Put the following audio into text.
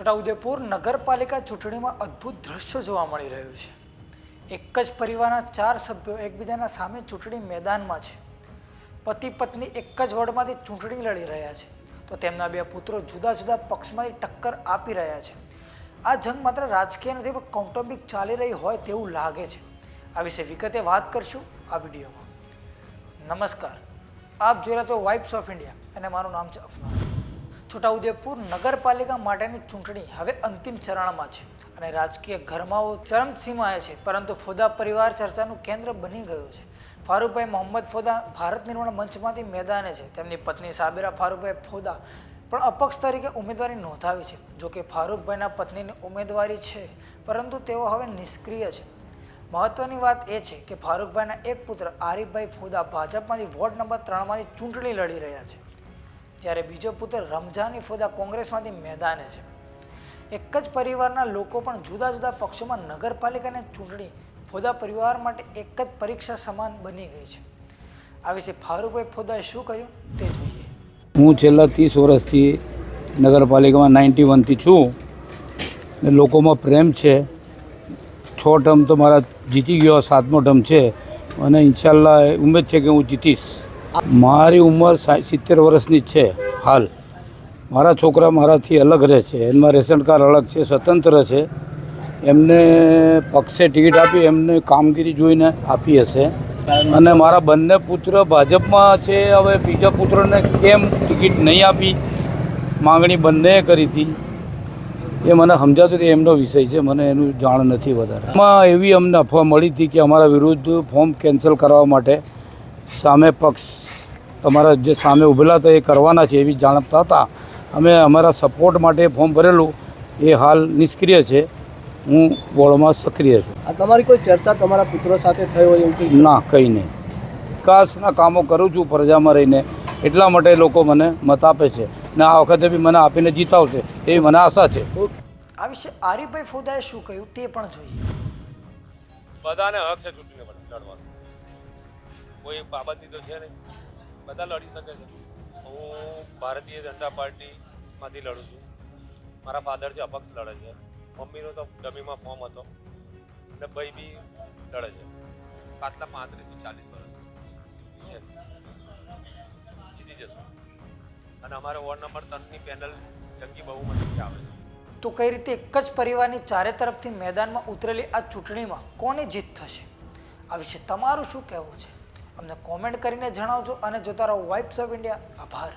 છોટાઉદેપુર નગરપાલિકા ચૂંટણીમાં અદ્ભુત દ્રશ્ય જોવા મળી રહ્યું છે. એક જ પરિવારના ચાર સભ્યો એકબીજાના સામે ચૂંટણી મેદાનમાં છે. પતિ પત્ની એક જ વોર્ડમાંથી ચૂંટણી લડી રહ્યા છે. તો તેમના બે પુત્રો જુદા જુદા પક્ષમાંથી ટક્કર આપી રહ્યા છે. આ જંગ માત્ર રાજકીય નથી, પણ કૌટુંબિક ચાલી રહી હોય તેવું લાગે છે. આ વિશે વિગતે વાત કરશું આ વિડીયોમાં. નમસ્કાર. આપ જોઈ રહ્યા છો વાઇબ્સ ઓફ ઇન્ડિયા અને મારું નામ છે અફનાન. છોટાઉદેપુર નગરપાલિકા માટેની ચૂંટણી હવે અંતિમ ચરણમાં છે અને રાજકીય ઘરમાઓ ચરમસીમાએ છે, પરંતુ ફોદા પરિવાર ચર્ચાનું કેન્દ્ર બની ગયું છે. ફારૂકભાઈ મોહમ્મદ ફોદા ભારત નિર્માણ મંચમાંથી મેદાને છે. તેમની પત્ની સાબિરા ફારૂકભાઈ ફોદા પણ અપક્ષ તરીકે ઉમેદવારી નોંધાવી છે. જો કે ફારૂકભાઈના પત્નીની ઉમેદવારી છે, પરંતુ તેઓ હવે નિષ્ક્રિય છે. મહત્વની વાત એ છે કે ફારૂકભાઈના એક પુત્ર આરીફભાઈ ફોદા ભાજપમાંથી વોર્ડ નંબર ત્રણમાંથી ચૂંટણી લડી રહ્યા છે. જ્યારે બીજો પુત્ર રમઝાની ફોદા કોંગ્રેસમાંથી મેદાને છે. એક જ પરિવારના લોકો પણ જુદા જુદા પક્ષોમાં નગરપાલિકાની ચૂંટણી ફોદા પરિવાર માટે એક જ પરીક્ષા સમાન બની ગઈ છે. આ વિશે ફારૂકભાઈ ફોદાએ શું કહ્યું તે જોઈએ. હું છેલ્લા ત્રીસ વર્ષથી નગરપાલિકામાં નાઇન્ટી વનથી છું. ને લોકોમાં પ્રેમ છે. છ ટર્મ તો મારા જીતી ગયો, સાતમો ટર્મ છે. અને ઇન્શાલ્લાહ ઉમેદ છે કે હું જીતીશ. મારી ઉંમર સિત્તેર વર્ષની છે, હાલ. મારા છોકરા મારાથી અલગ રહે છે. એમાં રેશન કાર્ડ અલગ છે, સ્વતંત્ર છે. એમને પક્ષે ટિકિટ આપી, એમને કામગીરી જોઈને આપી હશે. અને મારા બંને પુત્ર ભાજપમાં છે. હવે બીજા પુત્રને કેમ ટિકિટ નહીં આપી? માંગણી બંનેએ કરી હતી. એ મને સમજાતું હતું, એમનો વિષય છે. મને એનું જાણ નથી વધારે. એમાં એવી અમને અફવા મળી હતી કે અમારા વિરુદ્ધ ફોર્મ કેન્સલ કરવા માટે સામે પક્ષ તમારા જે સામે ઊભેલા હતા એ કરવાના છે એવી જાણતા હતા. અમે અમારા સપોર્ટ માટે ફોર્મ ભરેલું. એ હાલ નિષ્ક્રિય છે. હું બોર્ડમાં સક્રિય છું. આ તમારી કોઈ ચર્ચા તમારા પુત્રો સાથે થઈ હોય એવું કંઈ? ના કંઈ નહીં. વિકાસના કામો કરું છું પ્રજામાં રહીને. એટલા માટે લોકો મને મત આપે છે. ને આ વખતે બી મને આપીને જીતાવશે એવી મને આશા છે. આ વિશે આરીફભાઈ ફોદાએ શું કહ્યું તે પણ જોઈએ. બધાને હક છે ચૂંટણી લડવાનો. કોઈ બાબતની તો છે નહીં. બધા લડી શકે છે. હું ભારતીય જનતા પાર્ટીમાંથી લડું છું. મારા ફાધર છે, અપક્ષ લડે છે. મમ્મીનો તો ડમીમાં ફોર્મ હતો. અને ભાઈ બી લડે છે. પાછલા પાંત્રીસથી ચાલીસ વર્ષ. છે. જીતી જશું. અને અમારે વોર્ડ નંબર ત્રણની પેનલ જંગી બહુમતીથી આવે છે. તો કઈ રીતે એક જ પરિવારની ચારે તરફથી મેદાનમાં ઉતરેલી આ ચૂંટણીમાં કોની જીત થશે? આ વિશે તમારું શું કહેવું છે? અમને કોમેન્ટ કરીને જણાવજો અને જોતા રહો વાઇબ્સ ઓફ ઇન્ડિયા આભાર.